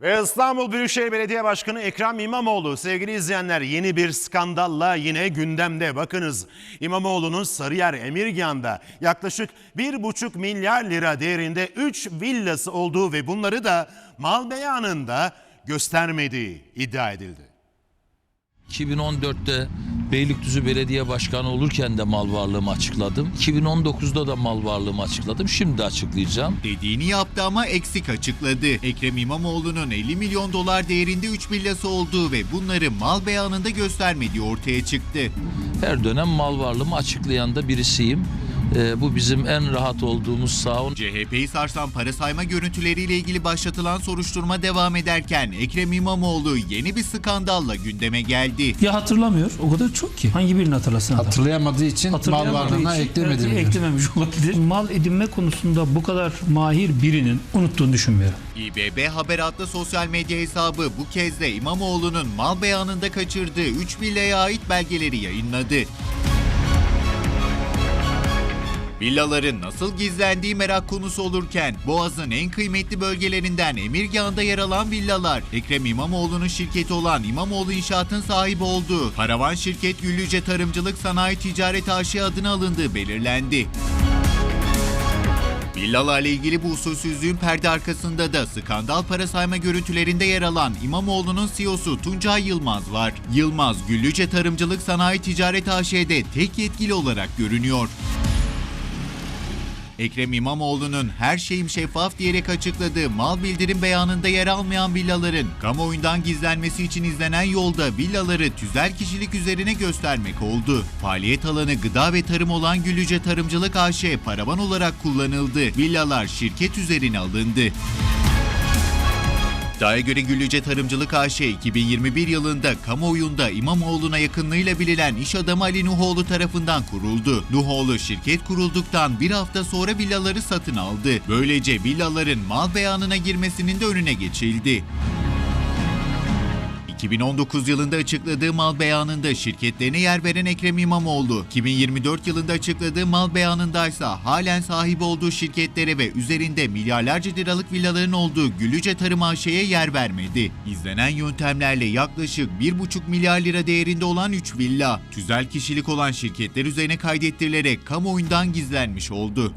Ve İstanbul Büyükşehir Belediye Başkanı Ekrem İmamoğlu sevgili izleyenler yeni bir skandalla yine gündemde. Bakınız İmamoğlu'nun Sarıyer Emirgan'da yaklaşık 1,5 milyar lira değerinde 3 villası olduğu ve bunları da mal beyanında göstermediği iddia edildi. 2014'te Beylikdüzü Belediye Başkanı olurken de mal varlığımı açıkladım. 2019'da da mal varlığımı açıkladım. Şimdi de açıklayacağım. Dediğini yaptı ama eksik açıkladı. Ekrem İmamoğlu'nun 50 milyon dolar değerinde 3 villası olduğu ve bunları mal beyanında göstermediği ortaya çıktı. Her dönem mal varlığımı açıklayan da birisiyim. Ee, bu bizim en rahat olduğumuz sağ CHP'yi sarsan para sayma görüntüleriyle ilgili başlatılan soruşturma devam ederken Ekrem İmamoğlu yeni bir skandalla gündeme geldi. Ya hatırlamıyor. O kadar çok ki. Hangi birini hatırlasın adam? Hatırlayamadığı için mal Hatırlayamadığı varlığına için eklemedi mi? eklememiş olabilir. Mal edinme konusunda bu kadar mahir birinin unuttuğunu düşünmüyorum. İBB Haber adlı sosyal medya hesabı bu kez de İmamoğlu'nun mal beyanında kaçırdığı 3 villaya ait belgeleri yayınladı. Villaların nasıl gizlendiği merak konusu olurken Boğaz'ın en kıymetli bölgelerinden Emirgan'da yer alan villalar Ekrem İmamoğlu'nun şirketi olan İmamoğlu İnşaat'ın sahibi olduğu paravan şirket Güllüce Tarımcılık Sanayi Ticaret AŞ adına alındığı belirlendi. Villalarla ilgili bu usulsüzlüğün perde arkasında da skandal para sayma görüntülerinde yer alan İmamoğlu'nun CEO'su Tuncay Yılmaz var. Yılmaz, Güllüce Tarımcılık Sanayi Ticaret AŞ'de tek yetkili olarak görünüyor. Ekrem İmamoğlu'nun her şeyim şeffaf diyerek açıkladığı mal bildirim beyanında yer almayan villaların kamuoyundan gizlenmesi için izlenen yolda villaları tüzel kişilik üzerine göstermek oldu. Faaliyet alanı gıda ve tarım olan Güllüce Tarımcılık AŞ paravan olarak kullanıldı. Villalar şirket üzerine alındı. İddiaya göre Güllüce Tarımcılık AŞ 2021 yılında kamuoyunda İmamoğlu'na yakınlığıyla bilinen iş adamı Ali Nuhoğlu tarafından kuruldu. Nuhoğlu şirket kurulduktan bir hafta sonra villaları satın aldı. Böylece villaların mal beyanına girmesinin de önüne geçildi. 2019 yılında açıkladığı mal beyanında şirketlerine yer veren Ekrem İmamoğlu, 2024 yılında açıkladığı mal beyanındaysa halen sahibi olduğu şirketlere ve üzerinde milyarlarca liralık villaların olduğu Gülüce Tarım AŞ'ye yer vermedi. İzlenen yöntemlerle yaklaşık 1,5 milyar lira değerinde olan 3 villa, tüzel kişilik olan şirketler üzerine kaydettirilerek kamuoyundan gizlenmiş oldu.